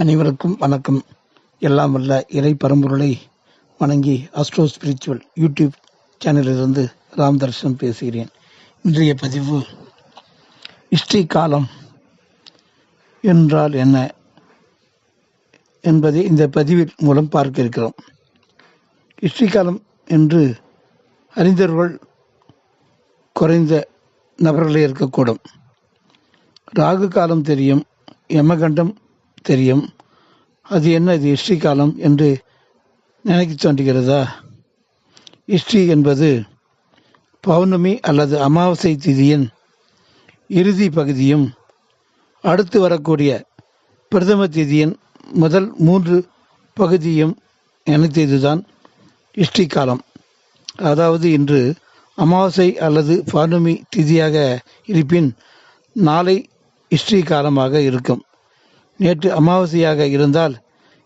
அனைவருக்கும் வணக்கம். எல்லாம் வல்ல இறை பரம்பொருளை வணங்கி அஸ்ட்ரோ ஸ்பிரிச்சுவல் யூடியூப் சேனலிலிருந்து ராம் தர்ஷன் பேசுகிறேன். இன்றைய பதிவு ஹிஸ்டரி காலம் என்றால் என்ன? என்பதை இந்த பதிவின் மூலம் பார்க்க இருக்கிறோம். ஹிஸ்டரி காலம் என்று அறிந்தவர்கள் குறைந்த நபர்களே இருக்கக்கூடும். ராகு காலம் தெரியும் யமகண்டம் தெரியும். அது என்ன இது ஹிஸ்ட்ரி காலம் என்று நினைக்க தோன்றுகிறதா? ஹிஸ்ட்ரி என்பது பௌர்ணமி அல்லது அமாவாசை திதியின் இறுதி பகுதியும் அடுத்து வரக்கூடிய பிரதம திதியின் முதல் மூன்று பகுதியும் இணைத்ததுதான் ஹிஸ்ட்ரி காலம். அதாவது இன்று அமாவாசை அல்லது பௌர்ணமி திதியாக இருப்பின் நாளை ஹிஸ்ட்ரி காலமாக இருக்கும். நேற்று அமாவாசையாக இருந்தால்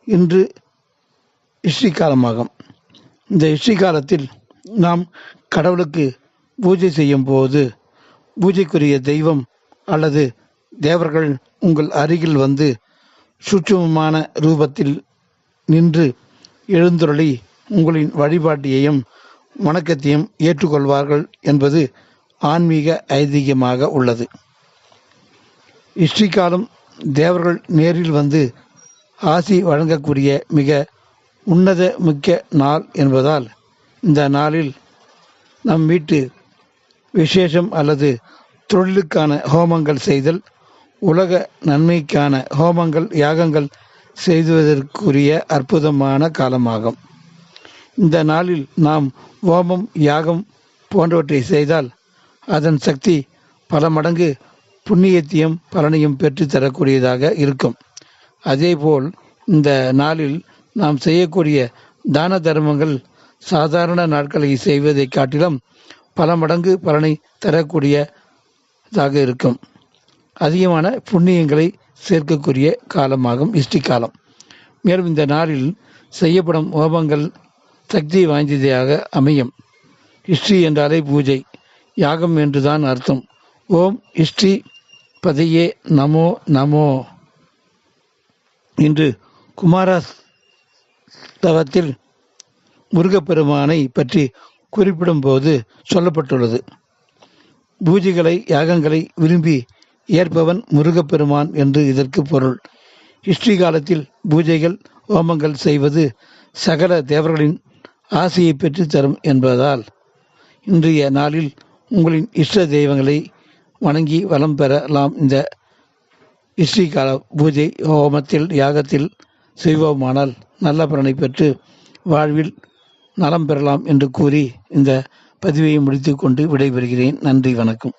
இன்று இஷ்டி காலமாகும் இந்த இஷ்டி காலத்தில் நாம் கடவுளுக்கு பூஜை செய்யும் போது பூஜைக்குரிய தெய்வம் அல்லது தேவர்கள் உங்கள் அருகில் வந்து சூட்சமமான ரூபத்தில் நின்று எழுந்துருளி உங்களின் வழிபாட்டையும் வணக்கத்தையும் ஏற்றுக்கொள்வார்கள் என்பது ஆன்மீக ஐதீகமாக உள்ளது. ஹிஸ்ட்ரி காலம் தேவர்கள் நேரில் வந்து ஆசி வழங்கக்கூடிய மிக உன்னத முக்கிய நாள் என்பதால் இந்த நாளில் நம் வீட்டு விசேஷம் அல்லது தொழிலுக்கான ஹோமங்கள் செய்தல் உலக நன்மைக்கான ஹோமங்கள் யாகங்கள் செய்துவதற்குரிய அற்புதமான காலமாகும். இந்த நாளில் நாம் ஹோமம் யாகம் போன்றவற்றை செய்தால் அதன் சக்தி பல மடங்கு புண்ணியத்தையும் பலனையும் பெற்று தரக்கூடியதாக இருக்கும். அதேபோல் இந்த நாளில் நாம் செய்யக்கூடிய தான தர்மங்கள் சாதாரண நாட்களை செய்வதை காட்டிலும் பல மடங்கு பலனை தரக்கூடியதாக இருக்கும். அதிகமான புண்ணியங்களை சேர்க்கக்கூடிய காலமாகும் இஷ்டி காலம் மேலும் இந்த நாளில் செய்யப்படும் ஹோமங்கள் சக்தி வாய்ந்ததாக அமையும். இஷ்டி என்றாலே பூஜை யாகம் என்றுதான் அர்த்தம். ஓம் இஷ்டி பதியே நமோ நமோ. இன்று குமாரஸ்தவத்தில் முருகப்பெருமானை பற்றி குறிப்பிடும்போது சொல்லப்பட்டுள்ளது. பூஜைகளை யாகங்களை விரும்பி ஏற்பவன் முருகப்பெருமான் என்று இதற்கு பொருள். ஹிஸ்டரி காலத்தில் பூஜைகள் ஹோமங்கள் செய்வது சகல தேவர்களின் ஆசையை பெற்றுத்தரும் என்பதால் இன்றைய நாளில் உங்களின் இஷ்ட தெய்வங்களை வணங்கி வளம் பெறலாம். இந்த இஸ்ரீ கால பூஜை ஹோமத்தில் யாகத்தில் செய்வோமானால் நல்ல பலனை பெற்று வாழ்வில் நலம் பெறலாம் என்று கூறி இந்த பதிவை முடித்துக்கொண்டு விடைபெறுகிறேன். நன்றி வணக்கம்.